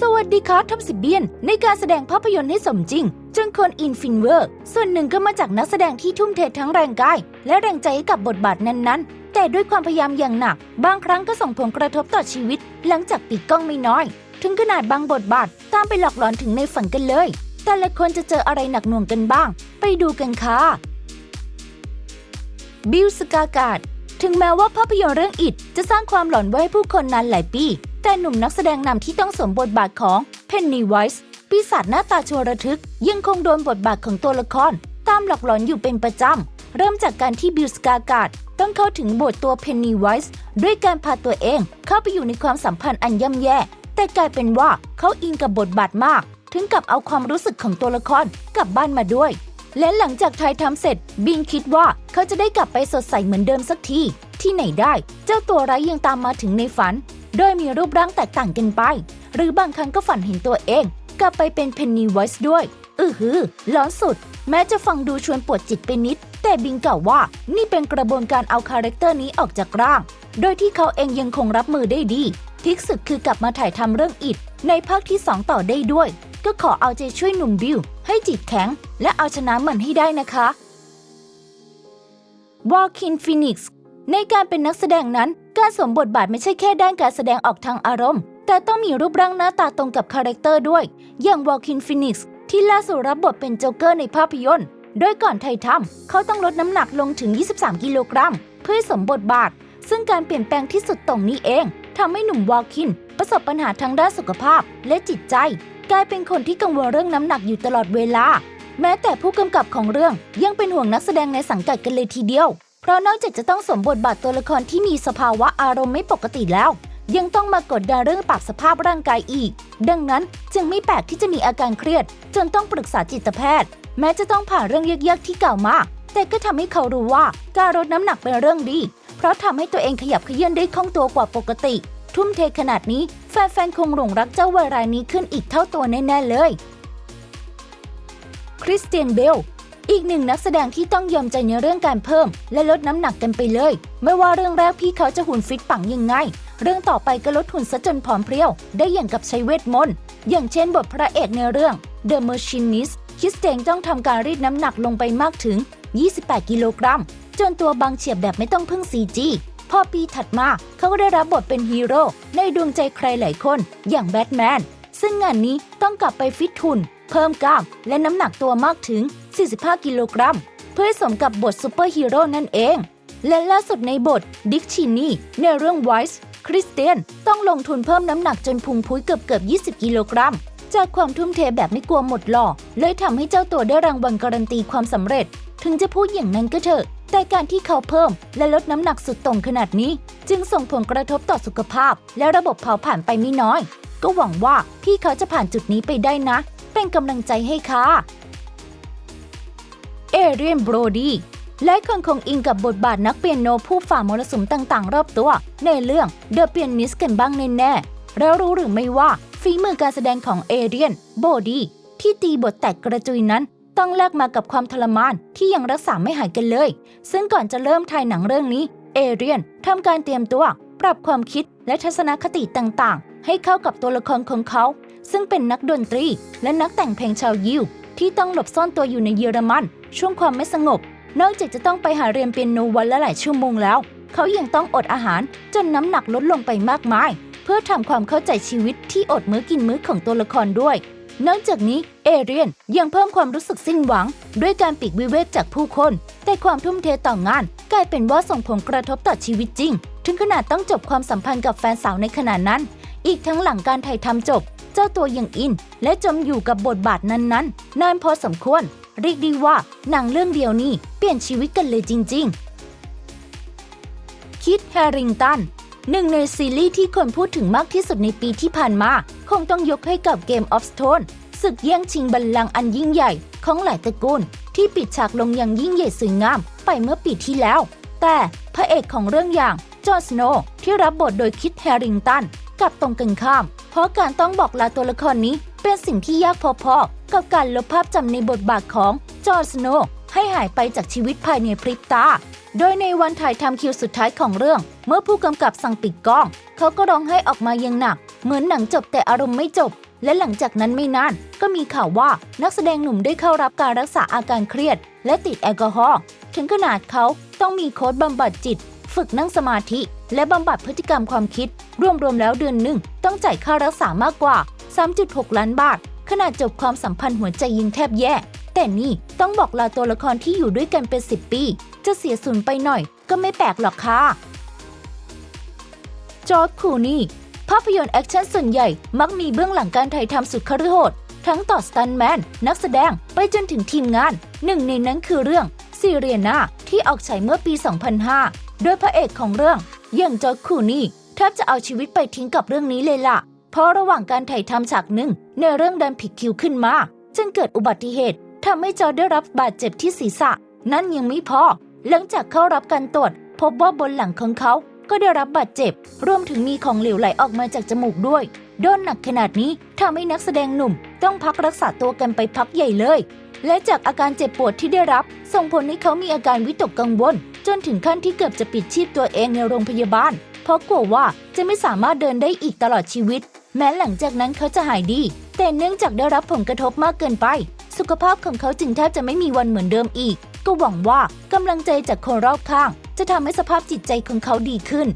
สวัสดีครับทอมสิบเบียน ในการแสดงภาพยนตร์ให้สมจริง จนคนอินฟินเวอร์ ส่วนหนึ่งก็มาจากนักแสดงที่ทุ่มเททั้งแรงกาย และแรงใจให้กับบทบาทนั้นๆ แต่ด้วยความพยายามอย่างหนัก บางครั้งก็ส่งผลกระทบต่อชีวิต หลังจากปิดกล้องไม่น้อย ถึงขนาดบางบทบาท ตามไปหลอกหลอนถึงในฝันกันเลย แต่ละคนจะเจออะไรหนักหน่วงกันบ้าง ไปดูกันค่ะบิลสกากาดถึงแม้ว่าภาพยนตร์เรื่องอิดจะสร้างความหลอนไว้ให้ผู้คนนานหลายปี แต่หนุ่มนักแสดงนำที่ต้องสวมบทบาทของเพนนีไวส์ปีศาจหน้าตาชวนระทึก ยังคงโดนบทบาทของตัวละคร ตามหลอกหลอนอยู่เป็นประจำ เริ่มจากการที่บิลสกาการ์ดต้องเข้าถึงบทตัวเพนนีไวส์ด้วยการพาตัวเองเข้าไปอยู่ในความสัมพันธ์อันย่ำแย่ แต่กลายเป็นว่าเขาอินกับบทบาทมาก ถึงกับเอาความรู้สึกของตัวละครกลับบ้านมาด้วย และหลังจากถ่ายทำเสร็จ บิงคิดว่าเขาจะได้กลับไปสดใสเหมือนเดิมสักทีที่ไหนได้ เจ้าตัวร้ายยังตามมาถึงในฝัน โดยมีรูปร่างแตกต่างกันไป หรือบางครั้งก็ฝันเห็นตัวเอง กลับไปเป็นเพนนีไวส์ด้วย อือหือร้อนสุด แม้จะฟังดูชวนปวดจิตไปนิด แต่บิงกล่าวว่านี่เป็นกระบวนการเอาคาแรคเตอร์นี้ออกจากร่าง โดยที่เขาเองยังคงรับมือได้ดีที่สุดคือกลับมาถ่ายทำเรื่องอิดในภาคที่ 2 ต่อได้ด้วย ก็ขอเอาใจช่วยหนุ่มบิลให้จิตแข็ง และเอาชนะมันให้ได้นะคะวอลคินฟินิกซ์ในการเป็นนักแสดงนั้น การสวมบทบาทไม่ใช่แค่ด้านการแสดงออกทางอารมณ์ แต่ต้องมีรูปร่างหน้าตาตรงกับคาแรคเตอร์ด้วย อย่างวอลคินฟินิกซ์ที่ล่าสุดรับบทเป็นโจ๊กเกอร์ในภาพยนตร์ โดยก่อนไทยทำเขาต้องลดน้ำหนักลงถึง 23 กิโลกรัม เพื่อสมบทบาท ซึ่งการเปลี่ยนแปลงที่สุดตรงนี้เองทำให้หนุ่มวอลคินประสบปัญหาทางด้านสุขภาพและจิตใจ กลายเป็นคนที่กังวลเรื่องน้ำหนักอยู่ตลอดเวลา แม้แต่ผู้กำกับของเรื่องยังเป็นห่วงนักแสดงในสังกัดกันเลยทีเดียว เพราะนอกจากจะต้องสวมบทบาทตัวละครที่มีสภาวะอารมณ์ไม่ปกติแล้ว ยังต้องมากดดันเรื่องปรับสภาพร่างกายอีก ดังนั้นจึงไม่แปลกที่จะมีอาการเครียด จนต้องปรึกษาจิตแพทย์ แม้จะต้องผ่านเรื่องยากๆที่เก่ามาแต่ก็ทำให้เขารู้ว่าการลดน้ำหนักเป็นเรื่องดี เพราะทำให้ตัวเองขยับเขยื่อนได้คล่องตัวกว่าปกติ ทุ่มเทขนาดนี้แฟนๆคงหลงรักเจ้าวารายนี้ขึ้นอีกเท่าตัวแน่ๆเลย คริสเตียนเบล อีกหนึ่งนักแสดงที่ต้องยอมใจในเรื่องการเพิ่ม และลดน้ำหนักกันไปเลย ไม่ว่าเรื่องแรกพี่เขาจะหุ่นฟิตปังยังไง เรื่องต่อไปก็ลดหุ่นซะจนผอมเพรียว ได้อย่างกับใช้เวทมนต์อย่างเช่นบทพระเอกในเรื่อง The Machinist คิสเตียนต้องทำการรีดน้ำหนักลงไปมากถึง 28 กิโลกรัม จนตัวบางเฉียบแบบไม่ต้องพึ่ง CG พอปีถัดมาเขาก็ได้รับบทเป็นฮีโร่ในดวงใจใครหลายคน อย่างแบทแมน ซึ่งงานนี้ต้องกลับไปฟิตหุ่นเพิ่มกล้ามและน้ำหนักตัวมากถึง 45 กิโลกรัม เพื่อสมกับบทซูเปอร์ฮีโร่นั่นเอง และล่าสุดในบทดิกชินีในเรื่องไวส์คริสเตียนต้องลงทุนเพิ่มน้ำหนักจนพุงพุ้ยเกือบเกือบ20 กิโลกรัม จากความทุ่มเทแบบไม่กลัวหมดหล่อ เลยทำให้เจ้าตัวได้รางวัลการันตีความสำเร็จ ถึงจะพูดอย่างนั้นก็เถอะ แต่การที่เขาเพิ่มและลดน้ำหนักสุดตรงขนาดนี้ จึงส่งผลกระทบต่อสุขภาพ และระบบเผาผลาญไปไม่น้อย ก็หวังว่าพี่เขาจะผ่านจุดนี้ไปได้นะ เป็นกำลังใจให้ค่ะ เอเรียนโบรดีหลายคนคงอินกับบทบาทนักเปียโนผู้ฝ่ามรสุมต่างๆ รอบตัว ในเรื่อง The Pianist กันบ้างแน่ๆแล้วรู้หรือไม่ว่าฝีมือการแสดงของเอเรียนโบดีที่ตีบทแตกกระจุยนั้นต้องแลกมากับความทรมานที่ยังรักษาไม่หายกันเลย ซึ่งก่อนจะเริ่มถ่ายหนังเรื่องนี้ เอเรียนทำการเตรียมตัว ปรับความคิดและทัศนคติต่างๆ ให้เข้ากับตัวละครของเขา ซึ่งเป็นนักดนตรี และนักแต่งเพลงชาวยิวที่ต้องหลบซ่อนตัวอยู่ในเยอรมัน ช่วงความไม่สงบ นอกจากจะต้องไปหาเรียนเปียโนวันละหลายชั่วโมงแล้ว เขายังต้องอดอาหารจนน้ำหนักลดลงไปมากมาย เพื่อทำความเข้าใจชีวิตที่อดมื้อกินมื้อของตัวละครด้วย นอกจากนี้เอเรียนยังเพิ่มความรู้สึกสิ้นหวัง ด้วยการปีกวิเวกจากผู้คน แต่ความทุ่มเทต่องาน กลายเป็นว่าส่งผลกระทบต่อชีวิตจริง ถึงขนาดต้องจบความสัมพันธ์กับแฟนสาวในขณะนั้น อีกทั้งหลังการถ่ายทำจบ เจ้าตัวยังอิน และจมอยู่กับบทบาทนั้นๆนานพอสมควร เรียกได้ว่าหนังเรื่องเดียวนี้เปลี่ยนชีวิตกันเลยจริง ๆ คิดแฮริงตันหนึ่งในซีรีส์ที่คนพูดถึงมากที่สุดในปีที่ผ่านมา คงต้องยกให้กับ Game of Thrones ศึกแย่งชิงบัลลังก์อันยิ่งใหญ่ของหลายตระกูล ที่ปิดฉากลงอย่างยิ่งใหญ่สวยงามไปเมื่อปีที่แล้ว แต่พระเอกของเรื่องอย่างจอห์นสโนว์ที่รับบทโดยคิดแฮริงตันกลับตรงกันข้าม เพราะการต้องบอกลาตัวละครนี้ เป็นสิ่งที่ยากพอๆ กับการลบภาพจำในบทบาทของจอห์สโนว์ให้หายไปจากชีวิตภายในพริบตา โดยในวันถ่ายทำคิวสุดท้ายของเรื่อง เมื่อผู้กำกับสั่งปิดกล้อง เขาก็ร้องไห้ออกมาอยังหนัก เหมือนหนังจบแต่อารมณ์ไม่จบ และหลังจากนั้นไม่นาน ก็มีข่าวว่านักแสดงหนุ่มได้เข้ารับการรักษาอาการเครียด และติดแอลกอฮอล์ถึงขนาดเขาต้องมีโค้ดบำบัดจิต ฝึกนั่งสมาธิ และบำบัดพฤติกรรมความคิด รวมๆแล้วเดือนหนึ่งต้องจ่ายค่ารักษามากกว่า 3.6 ล้านบาท ขนาดจบความสัมพันธ์หัวใจยิงแทบแย่ แต่นี่ต้องบอกลาตัวละครที่อยู่ด้วยกันเป็น 10 ปี จะเสียสูญไปหน่อยก็ไม่แปลกหรอกค่ะ จอร์จคูนี่ ภาพยนตร์แอคชั่นส่วนใหญ่มักมีเบื้องหลังการถ่ายทำสุดคฤโหดทั้งต่อสตันแมนนักแสดงไปจนถึงทีมงาน หนึ่งในนั้นคือเรื่องซีเรียนาที่ออกฉายเมื่อปี 2005 โดยพระเอกของเรื่องอย่างจอร์จคูนี่แทบจะเอาชีวิตไปทิ้งกับเรื่องนี้เลยล่ะ เพราะระหว่างการถ่ายทำฉากหนึ่งในเรื่องดันผิดคิวขึ้นมา จึงเกิดอุบัติเหตุทำให้จอได้รับบาดเจ็บที่ศีรษะ นั่นยังไม่พอ หลังจากเข้ารับการตรวจ พบว่าบนหลังของเขาก็ได้รับบาดเจ็บ รวมถึงมีของเหลวไหลออกมาจากจมูกด้วย โดนหนักขนาดนี้ทำให้นักแสดงหนุ่ม ต้องพักรักษาตัวกันไปพักใหญ่เลย และจากอาการเจ็บปวดที่ได้รับ ส่งผลให้เขามีอาการวิตกกังวล จนถึงขั้นที่เกือบจะปิดชีพตัวเองในโรงพยาบาล เพราะกลัวว่าจะไม่สามารถเดินได้อีกตลอดชีวิต แม้หลังจากนั้นเขาจะหายดี แต่เนื่องจากได้รับผลกระทบมากเกินไป สุขภาพของเขาจึงแทบจะไม่มีวันเหมือนเดิมอีก ก็หวังว่ากำลังใจจากคนรอบข้าง จะทำให้สภาพจิตใจของเขาดีขึ้น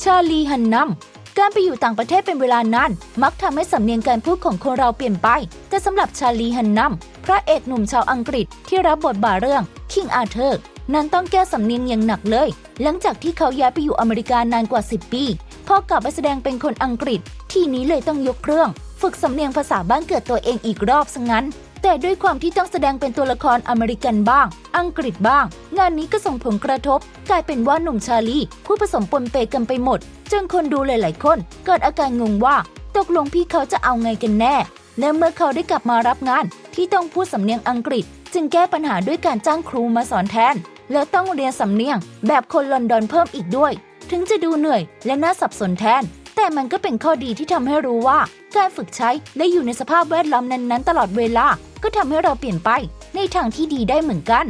ชาลีฮันนัมการไปอยู่ต่างประเทศเป็นเวลานานมักทำให้สำเนียงการพูดของคนเราเปลี่ยนไป แต่สำหรับชาลีฮันนัมพระเอกหนุ่มชาวอังกฤษที่รับบทบาทเรื่องคิงอาเธอร์นั้นต้องแก้สำเนียงอย่างหนักเลย หลังจากที่เขาย้ายไปอยู่อเมริกานานกว่า 10 ปี พอกลับมาแสดงเป็นคนอังกฤษ ทีนี้เลยต้องยกเครื่อง ฝึกสำเนียงภาษาบ้านเกิดตัวเองอีกรอบซะงั้น แต่ด้วยความที่ต้องแสดงเป็นตัวละครอเมริกันบ้าง อังกฤษบ้าง งานนี้ก็ส่งผลกระทบ กลายเป็นว่าหนุ่มชาลีผู้ผสมปนเปกันไปหมด จนคนดูหลายๆ คน เกิดอาการงงว่า ตกลงพี่เขาจะเอาไงกันแน่ และเมื่อเขาได้กลับมารับงาน ที่ต้องพูดสำเนียงอังกฤษ จึงแก้ปัญหาด้วยการจ้างครูมาสอนแทน แล้วต้องเรียนสำเนียง แบบคนลอนดอนเพิ่มอีกด้วย ถึงจะดูเหนื่อยและน่าสับสนแทน แต่มันก็เป็นข้อดีที่ทำให้รู้ว่า การฝึกใช้และอยู่ในสภาพแวดล้อมนั้นๆ ตลอดเวลา ก็ทำให้เราเปลี่ยนไปในทางที่ดีได้เหมือนกัน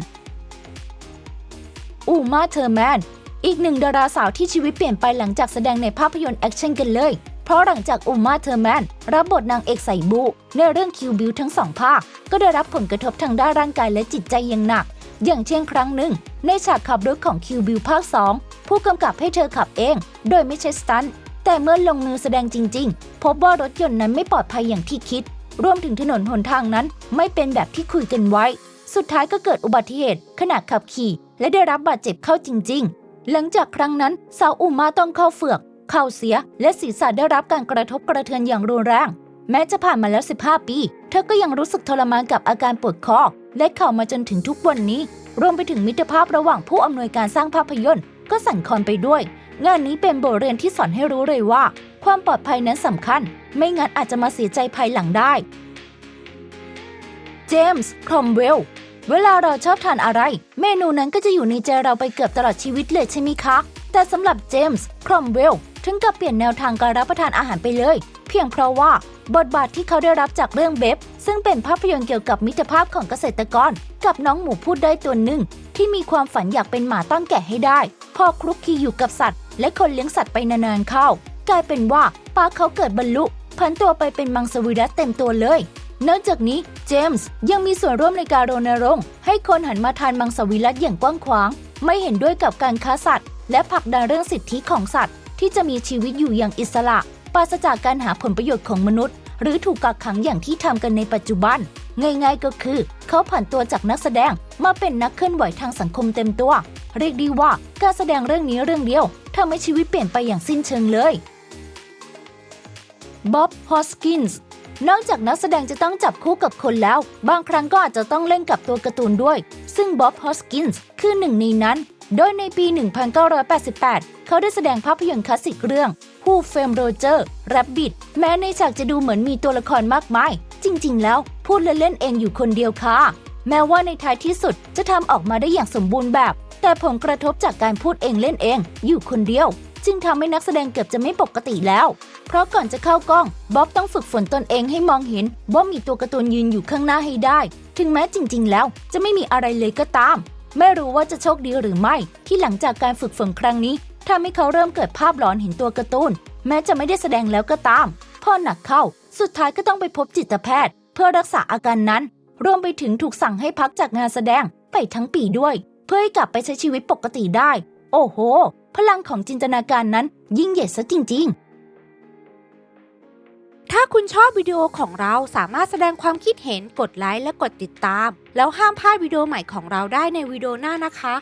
อูมาเทอร์แมนอีกหนึ่งดาราสาวที่ชีวิตเปลี่ยนไปหลังจากแสดงในภาพยนตร์แอคชั่นกันเลย เพราะหลังจากอูมาเทอร์แมนรับบทนางเอกใส่บูในเรื่องคิวบิวทั้งสองภาค ก็ได้รับผลกระทบทางด้านร่างกายและจิตใจอย่างหนัก อย่างเช่นครั้งหนึ่ง ในฉากขับรถของคิวบิวภาค 2 ผู้กำกับให้เธอขับเอง โดยไม่ใช่สตันแต่เมื่อลงมือแสดงจริง ๆ พบว่ารถยนต์นั้นไม่ปลอดภัยอย่างที่คิด รวมถึงถนนหนทางนั้นไม่เป็นแบบที่คุยกันไว้ สุดท้ายก็เกิดอุบัติเหตุขณะขับขี่ และได้รับบาดเจ็บเข้าจริง ๆ หลังจากครั้งนั้นสาวอุมาต้องเข้าเฝือก เข่าเสีย และศีรษะได้รับการกระทบกระเทือนอย่างรุนแรง แม้จะผ่านมาแล้ว 15 ปี เธอก็ยังรู้สึกทรมานกับอาการปวดคอและเข่ามาจนถึงทุกวันนี้ รวมไปถึงมิตรภาพระหว่างผู้อำนวยการสร้างภาพยนตร์ ก็สั่นคลอนไปด้วย งานนี้เป็นบทเรียนที่สอนให้รู้เลยว่า ความปลอดภัยนั้นสำคัญ ไม่งั้นอาจจะมาเสียใจภายหลังได้ เจมส์ครอมเวลเวลาเราชอบทานอะไร เมนูนั้นก็จะอยู่ในใจเราไปเกือบตลอดชีวิตเลยใช่ไหมคะ แต่สำหรับเจมส์ครอมเวลถึงกับเปลี่ยนแนวทางการรับประทานอาหารไปเลย พียงเพราะว่า บทบาทที่เขาได้รับจากเรื่องเบบซึ่งเป็นภาพยนตร์เกี่ยวกับมิตรภาพของเกษตรกร กับน้องหมูพูดได้ตัวหนึ่ง ที่มีความฝันอยากเป็นหมาต้อนแกะให้ได้ พอคลุกคลีอยู่กับสัตว์ และคนเลี้ยงสัตว์ไปนานๆเข้า กลายเป็นว่าป้าเขาเกิดบรรลุผันตัวไปเป็นมังสวิรัตเต็มตัวเลยนอกจากนี้เจมส์ยังมีส่วนร่วมในการรณรงค์ให้คนหันมาทานมังสวิรัตอย่างกว้างขวาง ไม่เห็นด้วยกับการค้าสัตว์ และผลักดันเรื่องสิทธิของสัตว์ ที่จะมีชีวิตอยู่อย่างอิสระ ปราศจากการหาผลประโยชน์ของมนุษย์ หรือถูกกักขังอย่างที่ทำกันในปัจจุบัน ง่ายๆก็คือ เขาผันตัวจากนักแสดงมาเป็นนักเคลื่อนไหวทางสังคมเต็มตัว เรียกได้ว่าการแสดงเรื่องนี้เรื่องเดียวทำให้ชีวิตเปลี่ยนไปอย่างสิ้นเชิงเลยบ๊อบฮอสกินส์นอกจากนักแสดงจะต้องจับคู่กับคนแล้ว บางครั้งก็อาจจะต้องเล่นกับตัวการ์ตูนด้วย ซึ่งบ๊อบฮอสกินส์คือหนึ่งในนั้น โดยในปี 1988 เขาได้แสดงภาพยนตร์คลาสสิกเรื่อง Who Framed Roger Rabbit แม้ในฉากจะดูเหมือนมีตัวละครมากมาย จริง ๆ แล้วพูดเล่นๆเองอยู่คนเดียวค่ะ แม้ว่าในท้ายที่สุดจะทำออกมาได้อย่างสมบูรณ์แบบ แต่ผลกระทบจากการพูดเองเล่นเอง อยู่คนเดียว จึงทำให้นักแสดงเกือบจะไม่ปกติแล้ว เพราะก่อนจะเข้ากล้องบ๊อบต้องฝึกฝนตนเองให้มองเห็นว่ามีตัวการ์ตูนยืนอยู่ข้างหน้าให้ได้ ถึงแม้จริง ๆ แล้วจะไม่มีอะไรเลยก็ตามไม่รู้ว่าจะโชคดีหรือไม่ ที่หลังจากการฝึกฝนครั้งนี้ ทำให้เขาเริ่มเกิดภาพหลอนเห็นตัวการ์ตูน แม้จะไม่ได้แสดงแล้วก็ตาม พอหนักเข้า สุดท้ายก็ต้องไปพบจิตแพทย์ เพื่อรักษาอาการนั้น รวมไปถึงถูกสั่งให้พักจากงานแสดงไปทั้งปีด้วย เพื่อให้กลับไปใช้ชีวิตปกติได้ โอ้โห พลังของจินตนาการนั้นยิ่งใหญ่ซะจริง ๆถ้าคุณชอบวิดีโอของเราสามารถแสดงความคิดเห็นกดไลค์และกดติดตาม แล้วห้ามพลาดวิดีโอใหม่ของเราได้ในวิดีโอหน้านะคะ